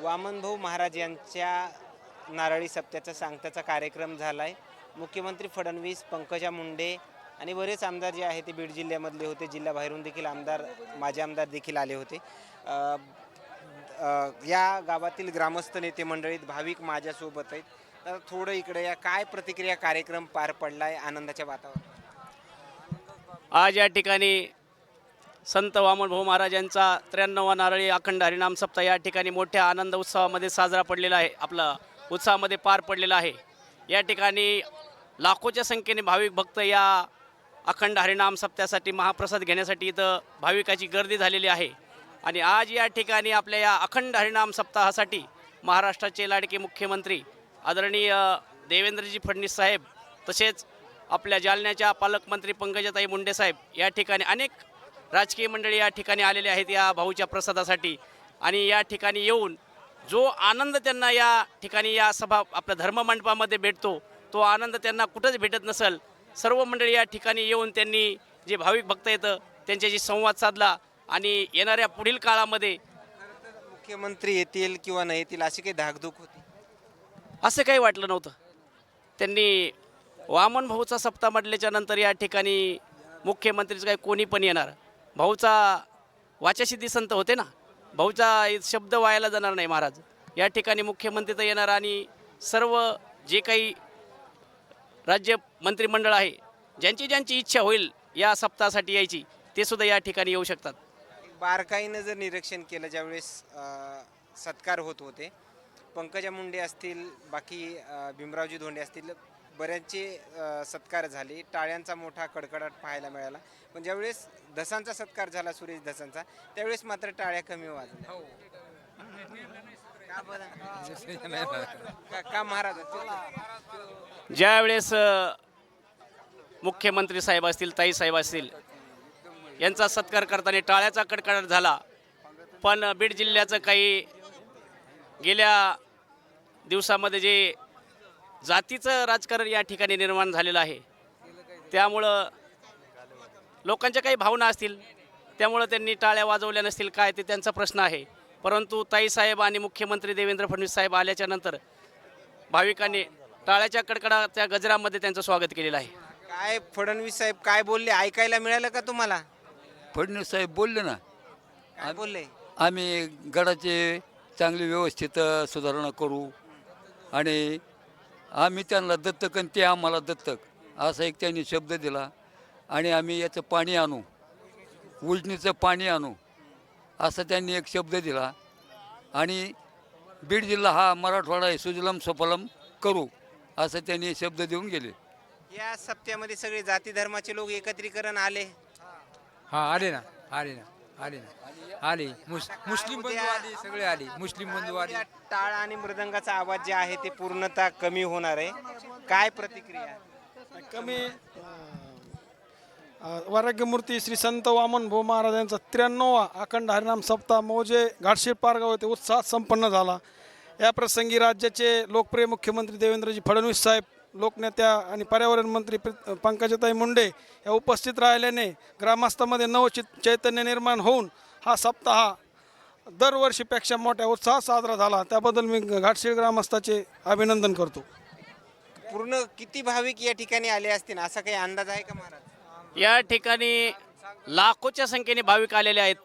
वामनभाऊ महाराज यांच्या नारळी सप्त्याचा सांगताचा कार्यक्रम झाला आहे मुख्यमंत्री फडणवीस पंकजा मुंडे आणि बरेच आमदार जे आहे ते बीड जिल्ह्यामधले होते. जिल्ह्याबाहेरून देखील आमदार माझे आमदार देखील आले होते. या गावातील ग्रामस्थ नेते मंडळीत भाविक माझ्यासोबत आहेत. तर थोडं इकडे या. काय प्रतिक्रिया कार्यक्रम पार पडला आहे आनंदाच्या वातावरण आज या ठिकाणी संत वामनभाऊ महाराजांचा त्र्याण्णवा नारळी अखंड हरिनाम सप्ताह या ठिकाणी मोठ्या आनंद उत्सवामध्ये साजरा पडलेला आहे. आपला उत्सवामध्ये पार पडलेला आहे. या ठिकाणी लाखोच्या संख्येने भाविक भक्त या अखंड हरिनाम सप्त्यासाठी महाप्रसाद घेण्यासाठी इथं भाविकाची गर्दी झालेली आहे. आणि आज या ठिकाणी आपल्या या अखंड हरिनाम सप्ताहासाठी महाराष्ट्राचे लाडके मुख्यमंत्री आदरणीय देवेंद्रजी फडणवीस साहेब तसेच आपल्या जालन्याच्या पालकमंत्री पंकजाताई मुंडे साहेब या ठिकाणी अनेक राजकीय मंडळी या ठिकाणी आलेले आहेत या भाऊच्या प्रसादासाठी. आणि या ठिकाणी येऊन जो आनंद त्यांना या ठिकाणी या सभा आपल्या धर्ममंडपामध्ये भेटतो तो आनंद त्यांना कुठंच भेटत नसेल. सर्व मंडळी या ठिकाणी येऊन त्यांनी जे भाविक भक्त येतं त्यांच्याशी संवाद साधला आणि येणाऱ्या पुढील काळामध्ये मुख्यमंत्री येतील किंवा नाही येतील अशी काही धाकधूक होती? असं काही वाटलं नव्हतं. त्यांनी वामन भाऊचा सप्ताह म्हटल्याच्या नंतर या ठिकाणी मुख्यमंत्रीचं काही कोणी पण येणार. भाऊचा वाचासिद्धी संत होते ना. भाऊचा शब्द व्हायला जाणार नाही महाराज. या ठिकाणी मुख्यमंत्री तर येणार आणि सर्व जे काही राज्य मंत्रिमंडळ आहे ज्यांची ज्यांची इच्छा होईल या सप्ताहासाठी यायची ते सुद्धा या ठिकाणी येऊ शकतात. बारकाईनं जर निरीक्षण केलं ज्यावेळेस सत्कार होत होते पंकजा मुंडे असतील बाकी भीमरावजी धोंडे असतील बऱ्याचचे अ, सत्कार झाले. टाळ्यांचा मोठा कडकडाट पाहायला मिळाला. पण ज्यावेळेस धसांचा सत्कार झाला सुरेश धसांचा त्यावेळेस मात्र टाळ्या कमी वाजल्या. का बरं? का- का महाराज? ज्यावेळेस अ, मुख्यमंत्री साहेब असतील ताई साहेब असतील यांचा सत्कार करताना टाळ्याचा कडकडाट झाला. पण बीड जिल्ह्याचं काही गेल्या दिवसामध्ये जे जातीचं राजकारण या ठिकाणी निर्माण झालेलं आहे. त्यामुळं लोकांच्या काही भावना असतील त्यामुळं त्यांनी टाळ्या वाजवल्या नसतील काय ते त्यांचा प्रश्न आहे. परंतु ताईसाहेब आणि मुख्यमंत्री देवेंद्र फडणवीस साहेब आल्याच्यानंतर भाविकांनी टाळ्याच्या कडकडाच्या गजरामध्ये त्यांचं स्वागत केलेलं आहे. काय फडणवीस साहेब काय बोलले? ऐकायला मिळालं का तुम्हाला? फडणवीस साहेब बोलले ना. काय बोलले? आम्ही गडाचे चांगली व्यवस्थित सुधारणा करू आणि आम्ही त्यांना दत्तक आणि ते आम्हाला दत्तक असा एक त्यांनी शब्द दिला. आणि आम्ही याचं पाणी आणू उजनीचं पाणी आणू असा त्यांनी एक शब्द दिला. आणि बीड जिल्हा हा मराठवाडा आहे सुजलम सफलम करू असं त्यांनी शब्द देऊन गेले. या सप्त्यामध्ये सगळे जाती धर्माचे लोक एकत्रीकरण आले. हा आले ना आले ना. आले ना? आले. मुस मुस्लिम बंधू आले सगळे आले. मुस्लिम बंधू आले या टाळ आणि मृदंगाचा आवाज जे आहे ते पूर्णतः कमी होणार आहे. काय प्रतिक्रिया? कमी वराग्यमूर्ती श्री संत वामन भाऊ महाराजांचा त्र्याण्णवा अखंड हरिनाम सप्ताह मौजे घाटशीळ पारगाव येथे उत्साहात संपन्न झाला. या प्रसंगी राज्याचे लोकप्रिय मुख्यमंत्री देवेंद्रजी फडणवीस साहेब लोकनेत्या आणि पर्यावरण मंत्री पंकजाताई मुंडे या उपस्थित राहिल्याने ग्रामस्थांमध्ये नवचित चैतन्य निर्माण होऊन हा सप्ताह दरवर्षीपेक्षा मोठ्या उत्साहात साजरा झाला. त्याबद्दल मी घाटशीळ ग्रामस्थाचे अभिनंदन करतो. पूर्ण किती भाविक या ठिकाणी आले असतील? असा काही अंदाज आहे का महाराज? या ठिकाणी लाखोच्या संख्येने भाविक आलेले आहेत.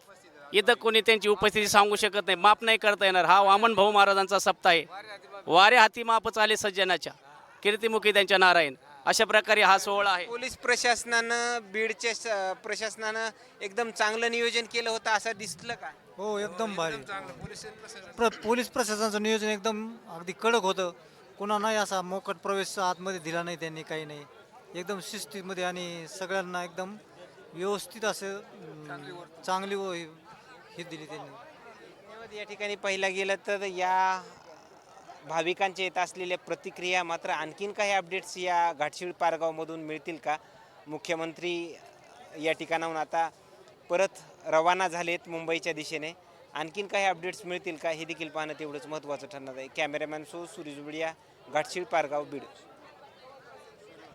इथं कोणी त्यांची उपस्थिती सांगू शकत नाही. माप नाही करता येणार. हा वामन भाऊ महाराजांचा सप्ताह आहे. वारे हाती मापच आले सज्जनाच्या. कीर्तिमुखी त्यांच्या नारायण. अशा प्रकारे हा सोहळा आहे. पोलीस प्रशासनानं बीडच्या स- प्रशासनानं एकदम चांगलं नियोजन केलं होतं असं दिसलं का? हो एकदम भारी. प्र पोलीस प्रशासनाचं नियोजन एकदम अगदी कडक होतं. कोणा नाही असा मोकट प्रवेश आतमध्ये दिला नाही त्यांनी काही नाही. एकदम शिस्तीमध्ये आणि सगळ्यांना एकदम व्यवस्थित असं अं, चांगली व हे हे दिली त्यांनी. धन्यवाद. या ठिकाणी पाहिला गेलं तर या भाविकांच्या येत असलेल्या प्रतिक्रिया मात्र आणखीन काही अपडेट्स या घाटशीळ पारगावमधून मिळतील का? मुख्यमंत्री या ठिकाणाहून आता परत रवाना झालेत मुंबईच्या दिशेने. आणखीन काही अपडेट्स मिळतील का? हे देखील पाहणं तेवढंच महत्त्वाचं ठरणार आहे. Cameraman so Suresh Bidiya Ghatshil Pargaon Beed.